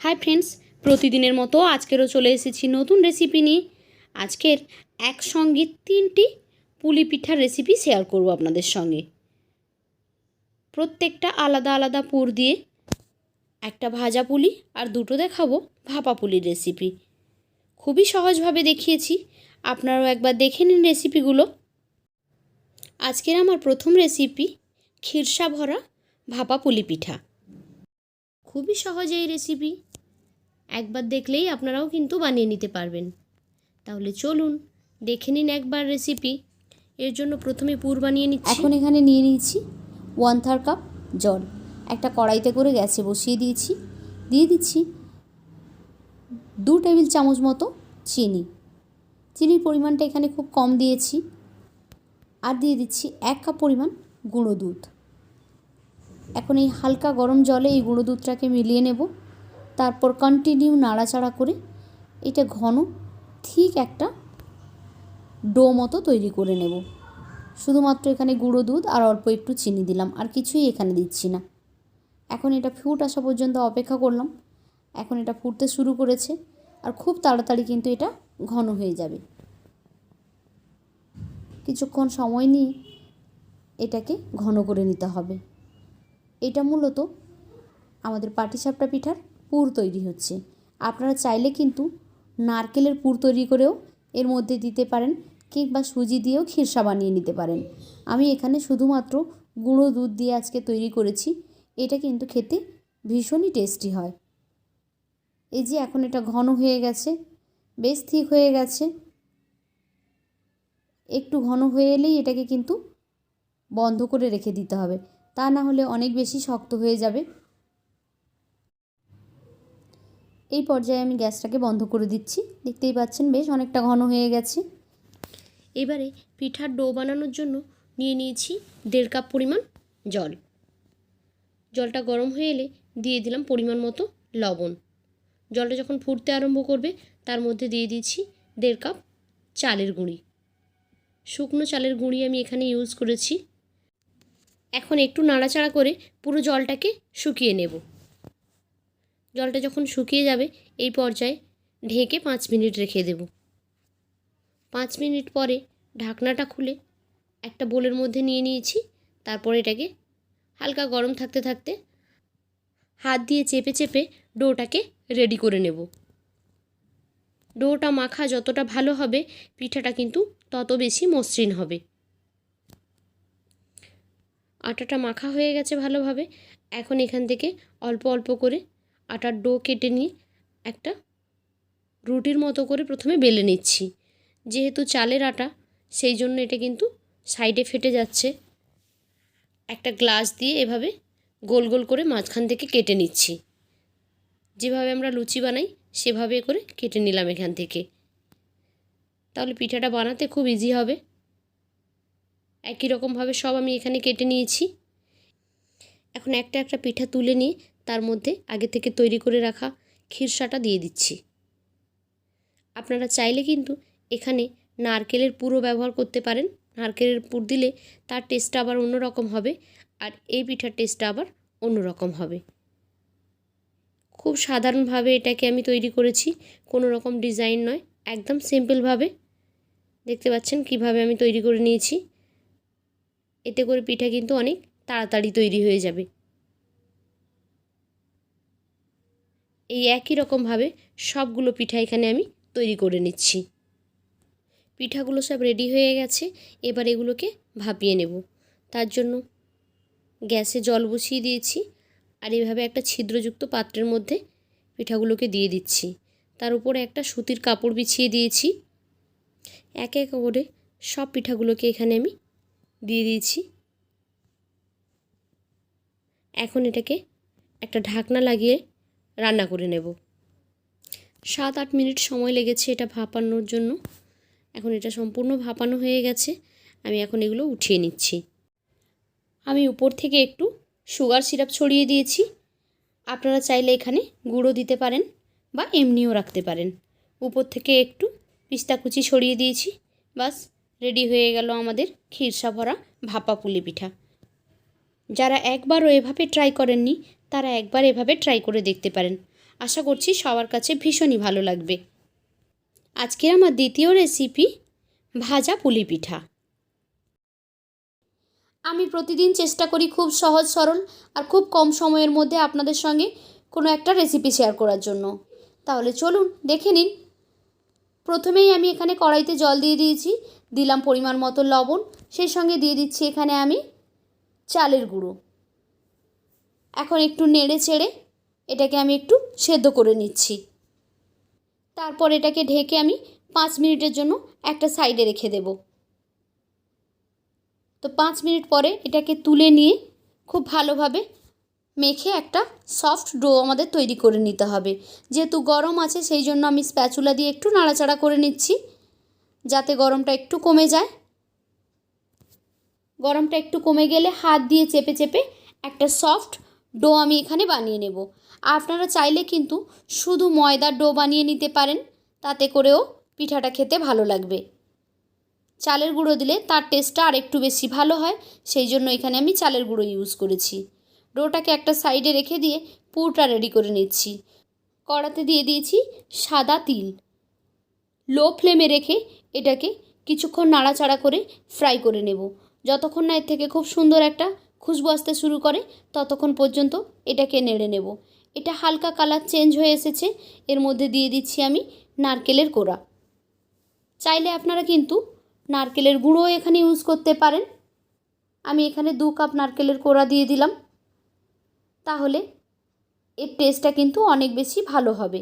Hi friends প্রতিদিনের মতো আজকেরও চলে এসেছি নতুন রেসিপি নিয়ে। আজকের একসঙ্গে তিনটি পুলি পিঠার রেসিপি শেয়ার করব আপনাদের সঙ্গে। প্রত্যেকটা আলাদা আলাদা পুর দিয়ে একটা ভাজা পুলি আর দুটো দেখাবো ভাপা পুলির রেসিপি খুবই সহজভাবে দেখিয়েছি, আপনারাও একবার দেখে নিন রেসিপিগুলো আজকের আমার প্রথম রেসিপি খিরসা ভরা ভাপা পুলি পিঠা। খুবই সহজ এই রেসিপি একবার দেখলেই আপনারাও কিন্তু বানিয়ে নিতে পারবেন। তাহলে চলুন, দেখে নিন একবার রেসিপি এর জন্য প্রথমে পুর বানিয়ে নিচ্ছি। এখন এখানে নিয়ে নিয়েছি ওয়ান থার্ড কাপ জল। একটা কড়াইতে করে গ্যাসে বসিয়ে দিয়েছি। দিয়ে দিচ্ছি দু টেবিল চামচ মতো চিনি। চিনির পরিমাণটা এখানে খুব কম দিয়েছি। আর দিয়ে দিচ্ছি এক কাপ পরিমাণ গুঁড়ো দুধ। এখন এই হালকা গরম জলে এই গুঁড়ো দুধটাকে মিলিয়ে নেব। তারপর কন্টিনিউ নাড়াচাড়া করে এটা ঘন ঠিক একটা ডো মতো তৈরি করে নেব। শুধুমাত্র এখানে গুঁড়ো দুধ আর অল্প একটু চিনি দিলাম, আর কিছুই এখানে দিচ্ছি না। এখন এটা ফুট আসা পর্যন্ত অপেক্ষা করলাম। এখন এটা ফুটতে শুরু করেছে, আর খুব তাড়াতাড়ি কিন্তু এটা ঘন হয়ে যাবে। কিছুক্ষণ সময় নিয়ে এটাকে ঘন করে নিতে হবে। এটা মূলত আমাদের পাটিসাপটা পিঠার পুর তৈরি হচ্ছে। আপনারা চাইলে কিন্তু নারকেলের পুর তৈরি করেও এর মধ্যে দিতে পারেন কিংবা সুজি দিয়েও খিরসা বানিয়ে নিতে পারেন। আমি এখানে শুধুমাত্র গুঁড়ো দুধ দিয়ে আজকে তৈরি করেছি। এটা কিন্তু খেতে ভীষণই টেস্টি হয়। এই যে এখন এটা ঘন হয়ে গেছে, বেশ ঠিক হয়ে গেছে। একটু ঘন হয়ে এলেই এটাকে কিন্তু বন্ধ করে রেখে দিতে হবে। তা না হলে অনেক বেশি শক্ত হয়ে যাবে। এই পর্যায়ে আমি গ্যাসটাকে বন্ধ করে দিচ্ছি। দেখতেই পাচ্ছেন বেশ অনেকটা ঘন হয়ে গেছে। এবারে পিঠার ডো বানানোর জন্য নিয়ে নিয়েছি দেড় কাপ পরিমাণ জল। জলটা গরম হয়ে এলে দিয়ে দিলাম পরিমাণ মতো লবণ। জলটা যখন ফুটতে আরম্ভ করবে, তার মধ্যে দিয়ে দিচ্ছি দেড় কাপ চালের গুঁড়ি। শুকনো চালের গুঁড়ি আমি এখানে ইউজ করেছি। এখন একটু নাড়াচাড়া করে পুরো জলটাকে শুকিয়ে নেব। জলটা যখন শুকিয়ে যাবে, এই পর্যায়ে ঢেকে পাঁচ মিনিট রেখে দেব। পাঁচ মিনিট পরে ঢাকনাটা খুলে একটা বোলের মধ্যে নিয়ে নিয়েছি। তারপর এটাকে হালকা গরম থাকতে থাকতে হাত দিয়ে চেপে চেপে ডোটাকে রেডি করে নেব। ডোটা মাখা যতটা ভালো হবে, পিঠাটা কিন্তু তত বেশি মসৃণ হবে। আটাটা মাখা হয়ে গেছে ভালোভাবে। এখন এখান থেকে অল্প অল্প করে আটার ডো কেটে নিয়ে একটা রুটির মতো করে প্রথমে বেলে নিচ্ছি। যেহেতু চালের আটা, সেই জন্য এটা কিন্তু সাইডে ফেটে যাচ্ছে। একটা গ্লাস দিয়ে এভাবে গোল গোল করে মাঝখান থেকে কেটে নিচ্ছি। যেভাবে আমরা লুচি বানাই, সেভাবে করে কেটে নিলাম এখান থেকে। তাহলে পিঠাটা বানাতে খুব ইজি হবে। একই রকমভাবে সব আমি এখানে কেটে নিয়েছি। এখন একটা একটা পিঠা তুলে নিয়ে তার মধ্যে আগে থেকে তৈরি করে রাখা খিরসাটা দিয়ে দিচ্ছি। আপনারা চাইলে কিন্তু এখানে নারকেলের পুরো ব্যবহার করতে পারেন। নারকেলের পুর দিলে তার টেস্টটা আবার অন্যরকম হবে আর এই পিঠার টেস্টটা আবার অন্যরকম হবে। খুব সাধারণভাবে এটাকে আমি তৈরি করেছি, কোনো রকম ডিজাইন নয়, একদম সিম্পলভাবে দেখতে পাচ্ছেন কীভাবে আমি তৈরি করে নিয়েছি। এতে করে পিঠা কিন্তু অনেক তাড়াতাড়ি তৈরি হয়ে যাবে। এই একই রকমভাবে সবগুলো পিঠা এখানে আমি তৈরি করে নিচ্ছি। পিঠাগুলো সব রেডি হয়ে গেছে, এবার এগুলোকে ভাপিয়ে নেব। তার জন্য গ্যাসে জল বসিয়ে দিয়েছি আর এইভাবে একটা ছিদ্রযুক্ত পাত্রের মধ্যে পিঠাগুলোকে দিয়ে দিচ্ছি। তার উপরে একটা সুতির কাপড় বিছিয়ে দিয়েছি। এক এক করে সব পিঠাগুলোকে এখানে আমি দিয়ে দিয়েছি। এখন এটাকে একটা ঢাকনা লাগিয়ে রান্না করে নেব। সাত আট মিনিট সময় লেগেছে এটা ভাপানোর জন্য। এখন এটা সম্পূর্ণ ভাপানো হয়ে গেছে। আমি এখন এগুলো উঠিয়ে নিচ্ছি। আমি উপর থেকে একটু সুগার সিরাপ ছড়িয়ে দিয়েছি। আপনারা চাইলে এখানে গুঁড়ো দিতে পারেন বা এমনিও রাখতে পারেন। উপর থেকে একটু পিস্তা কুচি ছড়িয়ে দিয়েছি। বাস, রেডি হয়ে গেল আমাদের ক্ষীরসা ভরা ভাপা পুলি পিঠা। যারা একবারও এভাবে ট্রাই করেননি তারা একবার এভাবে ট্রাই করে দেখতে পারেন। আশা করছি সবার কাছে ভীষণই ভালো লাগবে। আজকের আমার দ্বিতীয় রেসিপি ভাজা পুলি পিঠা। আমি প্রতিদিন চেষ্টা করি খুব সহজ, সরল আর খুব কম সময়ের মধ্যে আপনাদের সঙ্গে কোনো একটা রেসিপি শেয়ার করার জন্য। তাহলে চলুন, দেখে নিন। প্রথমেই আমি এখানে কড়াইতে জল দিয়ে দিয়েছি, দিলাম পরিমাণ মতো লবণ। সেই সঙ্গে দিয়ে দিচ্ছি এখানে আমি চালের গুঁড়ো। এখন একটু নেড়ে চেড়ে এটাকে আমি একটু সেদ্ধ করে নিচ্ছি। তারপর এটাকে ঢেকে আমি পাঁচ মিনিটের জন্য একটা সাইডে রেখে দেব। তো পাঁচ মিনিট পরে এটাকে তুলে নিয়ে খুব ভালোভাবে মেখে একটা সফট ডো আমাদের তৈরি করে নিতে হবে। যেহেতু গরম আছে সেই জন্য আমি স্প্যাচুলা দিয়ে একটু নাড়াচাড়া করে নিচ্ছি, যাতে গরমটা একটু কমে যায়। গরমটা একটু কমে গেলে হাত দিয়ে চেপে চেপে একটা সফট ডো আমি এখানে বানিয়ে নেব। আপনারা চাইলে কিন্তু শুধু ময়দার ডো বানিয়ে নিতে পারেন, তাতে করেও পিঠাটা খেতে ভালো লাগবে। চালের গুঁড়ো দিলে তার টেস্টটা আর একটু বেশি ভালো হয়, সেই জন্য এখানে আমি চালের গুঁড়ো ইউজ করেছি। ডোটাকে একটা সাইডে রেখে দিয়ে পুরটা রেডি করে নিচ্ছি। কড়াতে দিয়ে দিয়েছি সাদা তিল। লো ফ্লেমে রেখে এটাকে কিছুক্ষণ নাড়াচাড়া করে ফ্রাই করে নেব। যতক্ষণ না এর থেকে খুব সুন্দর একটা খুশবু আসতে শুরু করে, ততক্ষণ পর্যন্ত এটাকে নেড়ে নেব। এটা হালকা কালার চেঞ্জ হয়ে এসেছে। এর মধ্যে দিয়ে দিচ্ছি আমি নারকেলের কোড়া চাইলে আপনারা কিন্তু নারকেলের গুঁড়ো এখানে ইউজ করতে পারেন। আমি এখানে দু কাপ নারকেলের কোড়া দিয়ে দিলাম। তাহলে এর টেস্টটা কিন্তু অনেক বেশি ভালো হবে।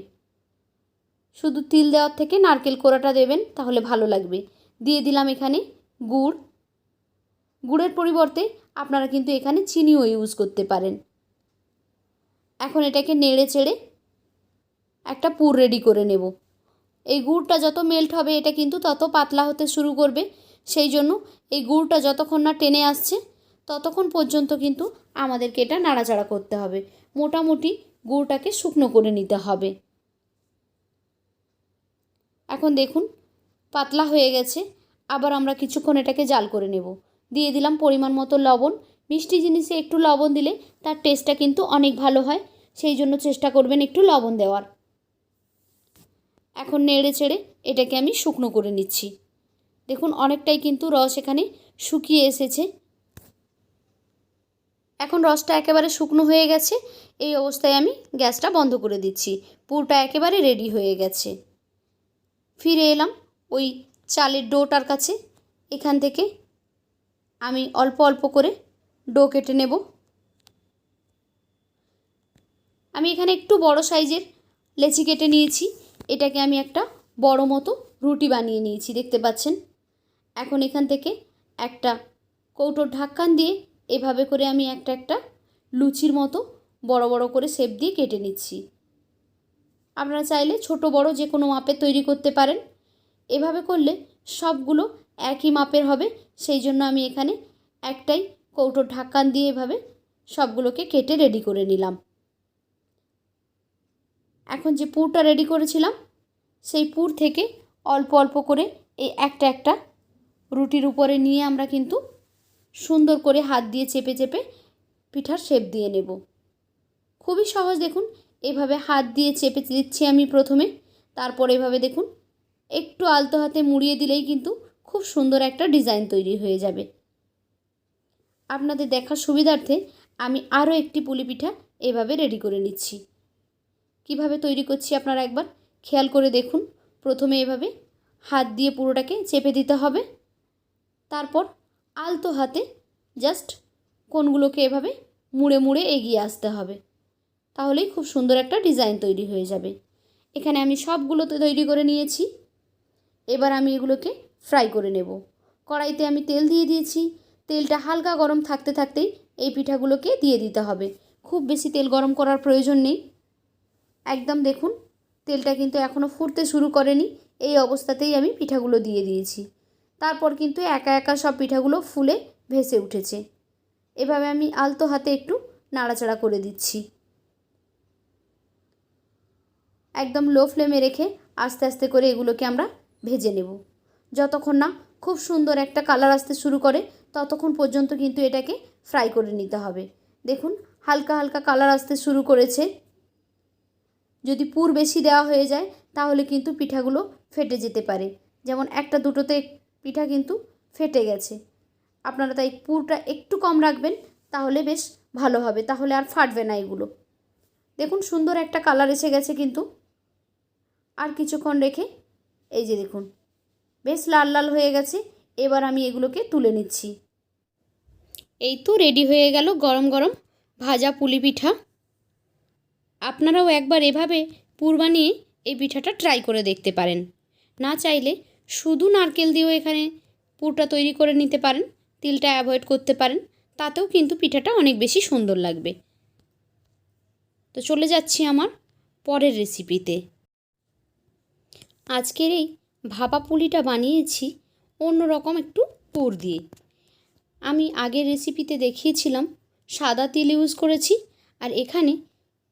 শুধু তিল দেওয়ার থেকে নারকেল কোড়াটা দেবেন, তাহলে ভালো লাগবে। দিয়ে দিলাম এখানে গুড়। গুড়ের পরিবর্তে আপনারা কিন্তু এখানে চিনিও ইউজ করতে পারেন। এখন এটাকে নেড়ে চেড়ে একটা পুর রেডি করে নেব। এই গুড়টা যত মেল্ট হবে, এটা কিন্তু তত পাতলা হতে শুরু করবে। সেই জন্য এই গুড়টা যতক্ষণ না টেনে আসছে, ততক্ষণ পর্যন্ত কিন্তু আমাদেরকে এটা নাড়াচাড়া করতে হবে। মোটামুটি গুড়টাকে শুকনো করে নিতে হবে। এখন দেখুন, পাতলা হয়ে গেছে। আবার আমরা কিছুক্ষণ এটাকে জাল করে নেব। দিয়ে দিলাম পরিমাণ মতো লবণ। মিষ্টি জিনিসে একটু লবণ দিলে তার টেস্টটা কিন্তু অনেক ভালো হয়। সেই জন্য চেষ্টা করবেন একটু লবণ দেওয়ার। এখন নেড়ে চেড়ে এটাকে আমি শুকনো করে নিচ্ছি। দেখুন, অনেকটাই কিন্তু রস এখানে শুকিয়ে এসেছে। এখন রসটা একেবারে শুকনো হয়ে গেছে। এই অবস্থায় আমি গ্যাসটা বন্ধ করে দিচ্ছি। পুরটা একেবারে রেডি হয়ে গেছে। ফিরে এলাম ওই চালের ডোটার কাছে। এখান থেকে আমি অল্প অল্প করে ডো কেটে নেব। আমি এখানে একটু বড় সাইজের লেচি কেটে নিয়েছি। এটাকে আমি একটা বড় মতো রুটি বানিয়ে নিয়েছি, দেখতে পাচ্ছেন? এখন এখান থেকে একটা কৌটোর ঢাক্কান দিয়ে এভাবে করে আমি একটা একটা লুচির মতো বড় বড় করে শেপ দিয়ে কেটে নিচ্ছি। আপনারা চাইলে ছোট বড় যে কোনো মাপে তৈরি করতে পারেন। এভাবে করলে সবগুলো একই মাপের হবে, সেই জন্য আমি এখানে একটাই কৌটোর ঢাক্কান দিয়ে এভাবে সবগুলোকে কেটে রেডি করে নিলাম। এখন যে পুরটা রেডি করেছিলাম, সেই পুর থেকে অল্প অল্প করে এই একটা একটা রুটির উপরে নিয়ে আমরা কিন্তু সুন্দর করে হাত দিয়ে চেপে চেপে পিঠার শেপ দিয়ে নেব। খুবই সহজ দেখুন, এভাবে হাত দিয়ে চেপে দিচ্ছি আমি প্রথমে, তারপর এভাবে দেখুন, একটু আলতো হাতে মুড়িয়ে দিলেই কিন্তু খুব সুন্দর একটা ডিজাইন তৈরি হয়ে যাবে। আপনাদের দেখার সুবিধার্থে আমি আরও একটি পুলি পিঠা এভাবে রেডি করে নিচ্ছি। কীভাবে তৈরি করছি আপনারা একবার খেয়াল করে দেখুন। প্রথমে এভাবে হাত দিয়ে পুরোটাকে চেপে দিতে হবে। তারপর আলতো হাতে জাস্ট কোনগুলোকে এভাবে মুড়ে মুড়ে এগিয়ে আসতে হবে। তাহলেই খুব সুন্দর একটা ডিজাইন তৈরি হয়ে যাবে। এখানে আমি সবগুলোতে তৈরি করে নিয়েছি। এবার আমি এগুলোকে ফ্রাই করে নেব। কড়াইতে আমি তেল দিয়ে দিয়েছি। তেলটা হালকা গরম থাকতে থাকতেই এই পিঠাগুলোকে দিয়ে দিতে হবে। খুব বেশি তেল গরম করার প্রয়োজন নেই। একদম দেখুন, তেলটা কিন্তু এখনও ফুটতে শুরু করেনি। এই অবস্থাতেই আমি পিঠাগুলো দিয়ে দিয়েছি। তারপর কিন্তু একা একা সব পিঠাগুলো ফুলে ভেসে উঠেছে। এভাবে আমি আলতো হাতে একটু নাড়াচাড়া করে দিচ্ছি। একদম লো ফ্লেমে রেখে আস্তে আস্তে করে এগুলোকে আমরা ভেজে নেব। যতক্ষণ না খুব সুন্দর একটা কালার আসতে শুরু করে, ততক্ষণ পর্যন্ত কিন্তু এটাকে ফ্রাই করে নিতে হবে। দেখুন, হালকা হালকা কালার আসতে শুরু করেছে। যদি পুর বেশি দেওয়া হয়ে যায়, তাহলে কিন্তু পিঠাগুলো ফেটে যেতে পারে। যেমন একটা দুটোতে পিঠা কিন্তু ফেটে গেছে। আপনারা তাই পুরটা একটু কম রাখবেন, তাহলে বেশ ভালো হবে। তাহলে আর ফাটবে না এগুলো। দেখুন, সুন্দর একটা কালার এসে গেছে কিন্তু। আর কিছুক্ষণ রেখে, এই যে দেখুন বেশ লাল লাল হয়ে গেছে, এবার আমি এগুলোকে তুলে নিচ্ছি। এই তো রেডি হয়ে গেল গরম গরম ভাজা পুলি পিঠা। আপনারাও একবার এভাবে পুর বানিয়ে এই পিঠাটা ট্রাই করে দেখতে পারেন। না চাইলে শুধু নারকেল দিয়েও এখানে পুরটা তৈরি করে নিতে পারেন, তিলটা অ্যাভয়েড করতে পারেন, তাতেও কিন্তু পিঠাটা অনেক বেশি সুন্দর লাগবে। তো চলে যাচ্ছি আমার পরের রেসিপিতে আজকের এই ভাপা পুলিটা বানিয়েছি অন্যরকম একটু পুর দিয়ে। আমি আগের রেসিপিতে দেখিয়েছিলাম, সাদা তিল ইউজ করেছি, আর এখানে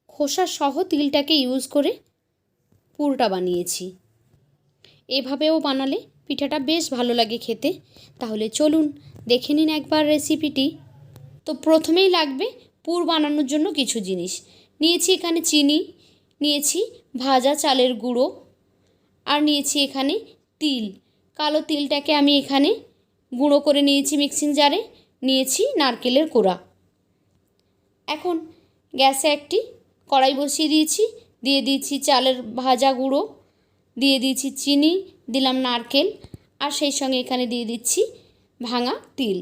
খোসা সহ তিলটাকে ইউজ করে পুরটা বানিয়েছি। এভাবেও বানালে পিঠাটা বেশ ভালো লাগে খেতে। তাহলে চলুন, দেখে নিন একবার রেসিপিটি তো প্রথমেই লাগবে পুর বানানোর জন্য কিছু জিনিস। নিয়েছি এখানে চিনি, নিয়েছি ভাজা চালের গুঁড়ো আর নিয়েছি এখানে তিল। কালো তিলটাকে আমি এখানে গুঁড়ো করে নিয়েছি মিক্সিং জারে। নিয়েছি নারকেলের কোড়া এখন গ্যাসে একটি কড়াই বসিয়ে দিয়েছি। দিয়ে দিয়েছি চালের ভাজা গুঁড়ো। দিয়ে দিয়েছি চিনি, দিলাম নারকেল। আর সেই সঙ্গে এখানে দিয়ে দিচ্ছি ভাঙা তিল।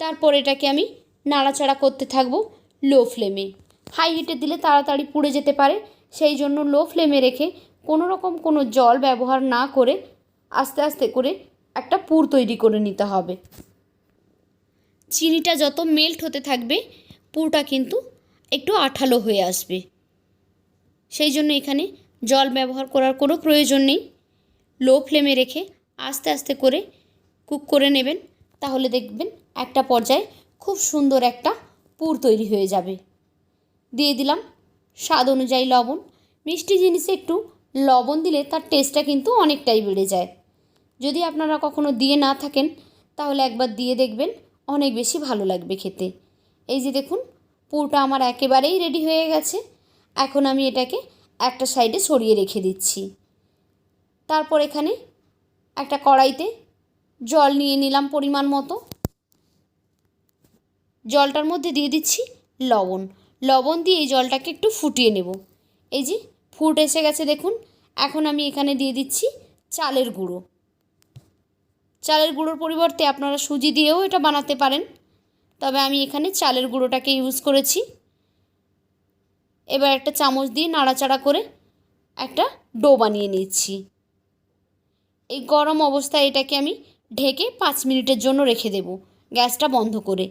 তারপর এটাকে আমি নাড়াচাড়া করতে থাকব লো ফ্লেমে। হাই হিটে দিলে তাড়াতাড়ি পুড়ে যেতে পারে। সেই জন্য লো ফ্লেমে রেখে কোনো রকম কোনো জল ব্যবহার না করে আস্তে আস্তে করে একটা পুর তৈরি করে নিতে হবে। চিনিটা যত মেল্ট হতে থাকবে, পুরটা কিন্তু একটু আঠালো হয়ে আসবে। সেই জন্য এখানে জল ব্যবহার করার কোনো প্রয়োজন নেই। লো ফ্লেমে রেখে আস্তে আস্তে করে কুক করে নেবেন, তাহলে দেখবেন একটা পর্যায়ে খুব সুন্দর একটা পুর তৈরি হয়ে যাবে। দিয়ে দিলাম স্বাদ অনুযায়ী লবণ। মিষ্টি জিনিসে একটু লবণ দিলে তার টেস্টটা কিন্তু অনেকটাই বেড়ে যায়। যদি আপনারা কখনো দিয়ে না থাকেন, তাহলে একবার দিয়ে দেখবেন, অনেক বেশি ভালো লাগবে খেতে। এই যে দেখুন, পুরোটা আমার একেবারেই রেডি হয়ে গেছে। এখন আমি এটাকে একটা সাইডে সরিয়ে রেখে দিচ্ছি। তারপর এখানে একটা কড়াইতে জল নিয়ে নিলাম পরিমাণ মতো। জলটার মধ্যে দিয়ে দিচ্ছি লবণ। লবণ দিয়ে এই জলটাকে একটু ফুটিয়ে নেব। এই যে ফুট এসে গেছে দেখুন। এখন আমি এখানে দিয়ে দিচ্ছি চালের গুঁড়ো। চালের গুঁড়োর পরিবর্তে আপনারা সুজি দিয়েও এটা বানাতে পারেন। তবে আমি এখানে চালের গুঁড়োটাকে ইউজ করেছি। এবার একটা চামচ দিয়ে নাড়াচাড়া করে একটা ডো বানিয়ে নিচ্ছি। এই গরম অবস্থায় এটাকে আমি ঢেকে পাঁচ মিনিটের জন্য রেখে দেব গ্যাসটা বন্ধ করে।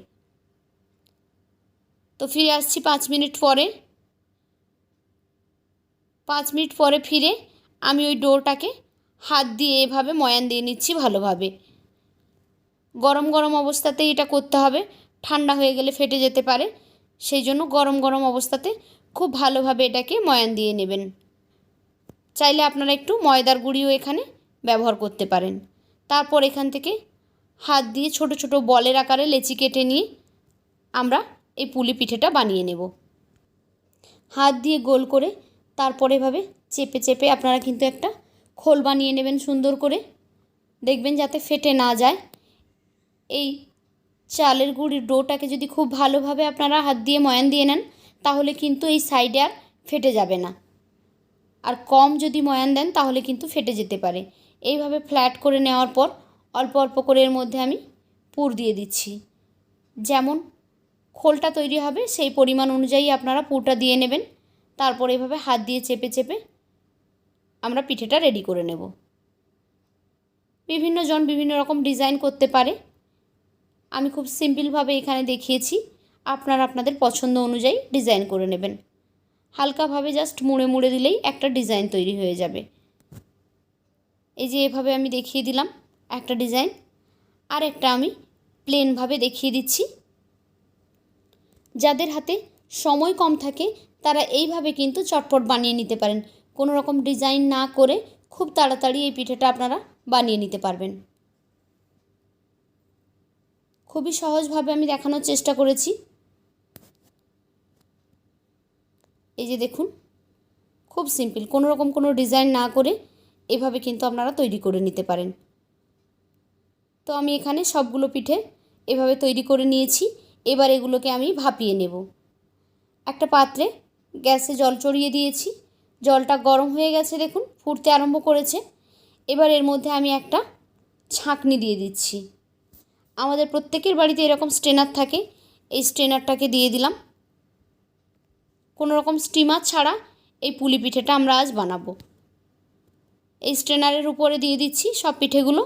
তো ফিরে আসছি পাঁচ মিনিট পরে। পাঁচ মিনিট পরে ফিরে আমি ওই ডোটাকে হাত দিয়ে এভাবে ময়ান দিয়ে নিচ্ছি ভালোভাবে। গরম গরম অবস্থাতেই এটা করতে হবে। ঠান্ডা হয়ে গেলে ফেটে যেতে পারে। সেই জন্য গরম গরম অবস্থাতে খুব ভালোভাবে এটাকে ময়ান দিয়ে নেবেন। চাইলে আপনারা একটু ময়দার গুঁড়িও এখানে ব্যবহার করতে পারেন। তারপর এখান থেকে হাত দিয়ে ছোট ছোট বলের আকারে লেচি কেটে নিয়ে আমরা এই পুলি পিঠেটা বানিয়ে নেব। হাত দিয়ে গোল করে তারপর এভাবে চেপে চেপে আপনারা কিন্তু একটা খোল বানিয়ে নেবেন সুন্দর করে। দেখবেন যাতে ফেটে না যায়। এই চালের গুঁড়ির ডোটাকে যদি খুব ভালোভাবে আপনারা হাত দিয়ে ময়ান দিয়ে নেন, তাহলে কিন্তু এই সাইডে আর ফেটে যাবে না। আর কম যদি ময়ান দেন, তাহলে কিন্তু ফেটে যেতে পারে। এইভাবে ফ্ল্যাট করে নেওয়ার পর অল্প অল্প করে এর মধ্যে আমি পুর দিয়ে দিচ্ছি। যেমন খোলটা তৈরি হবে, সেই পরিমাণ অনুযায়ী আপনারা পুরটা দিয়ে নেবেন। তারপর এভাবে হাত দিয়ে চেপে চেপে আমরা পিঠেটা রেডি করে নেব। বিভিন্ন জন বিভিন্ন রকম ডিজাইন করতে পারে। আমি খুব সিম্পলভাবে এখানে দেখিয়েছি। আপনারা আপনাদের পছন্দ অনুযায়ী ডিজাইন করে নেবেন। হালকাভাবে জাস্ট মুড়ে মুড়ে দিলেই একটা ডিজাইন তৈরি হয়ে যাবে। এই যে এভাবে আমি দেখিয়ে দিলাম একটা ডিজাইন আর একটা আমি প্লেনভাবে দেখিয়ে দিচ্ছি। যাদের হাতে সময় কম থাকে তারা এইভাবে কিন্তু চটপট বানিয়ে নিতে পারেন। কোনো রকম ডিজাইন না করে খুব তাড়াতাড়ি এই পিঠেটা আপনারা বানিয়ে নিতে পারবেন। খুবই সহজভাবে আমি দেখানোর চেষ্টা করেছি। এই যে দেখুন, খুব সিম্পল, কোনো রকম কোনো ডিজাইন না করে এভাবে কিন্তু আপনারা তৈরি করে নিতে পারেন। তো আমি এখানে সবগুলো পিঠে এভাবে তৈরি করে নিয়েছি। এবার এগুলোকে আমি ভাপিয়ে নেব। একটা পাত্রে গ্যাসে জল চড়িয়ে দিয়েছি। জলটা গরম হয়ে গেছে দেখুন, ফুটতে আরম্ভ করেছে। এবার এর মধ্যে আমি একটা ছাঁকনি দিয়ে দিচ্ছি। আমাদের প্রত্যেকের বাড়িতে এরকম স্ট্রেনার থাকে, এই স্ট্রেনারটাকে দিয়ে দিলাম। কোনো রকম স্টিমার ছাড়া এই পুলি পিঠেটা আমরা আজ বানাবো। এই স্ট্রেনারের উপরে দিয়ে দিচ্ছি সব পিঠেগুলো।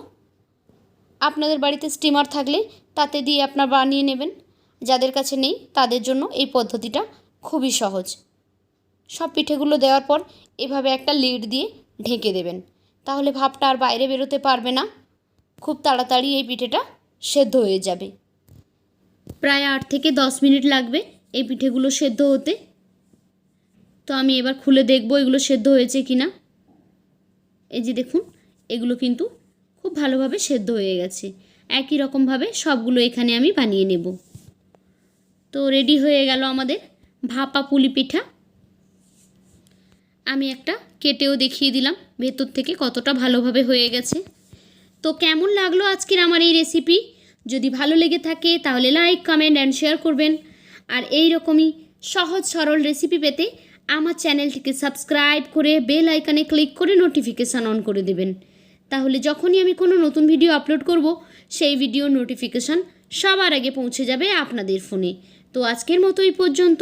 আপনাদের বাড়িতে স্টিমার থাকলে তাতে দিয়ে আপনার বানিয়ে নেবেন। যাদের কাছে নেই, তাদের জন্য এই পদ্ধতিটা খুবই সহজ। সব পিঠেগুলো দেওয়ার পর এভাবে একটা লিড দিয়ে ঢেকে দেবেন। তাহলে ভাপটা আর বাইরে বেরোতে পারবে না। খুব তাড়াতাড়ি এই পিঠেটা সেদ্ধ হয়ে যাবে। প্রায় আট থেকে দশ মিনিট লাগবে এই পিঠেগুলো সেদ্ধ হতে। তো আমি এবার খুলে দেখব এগুলো সেদ্ধ হয়েছে কি না এই যে দেখুন, এগুলো কিন্তু খুব ভালোভাবে সেদ্ধ হয়ে গেছে। একই রকমভাবে সবগুলো এখানে আমি বানিয়ে নেব। তো রেডি হয়ে গেল আমাদের ভাপা পুলি পিঠা। আমি একটা কেটেও দেখিয়ে দিলাম ভেতর থেকে কতটা ভালোভাবে হয়ে গেছে। তো কেমন লাগল আজকের আমার এই রেসিপি যদি ভালো লেগে থাকে তাহলে লাইক কমেন্ট অ্যান্ড শেয়ার করবেন। আর এই রকমই সহজ সরল রেসিপি পেতে আমার চ্যানেলটিকে সাবস্ক্রাইব করে বেল আইকনে ক্লিক করে নোটিফিকেশান অন করে দেবেন। তাহলে যখনই আমি কোনো নতুন ভিডিও আপলোড করব, সেই ভিডিও নোটিফিকেশান সবার আগে পৌঁছে যাবে আপনাদের ফোনে তো আজকের মতো এই পর্যন্ত।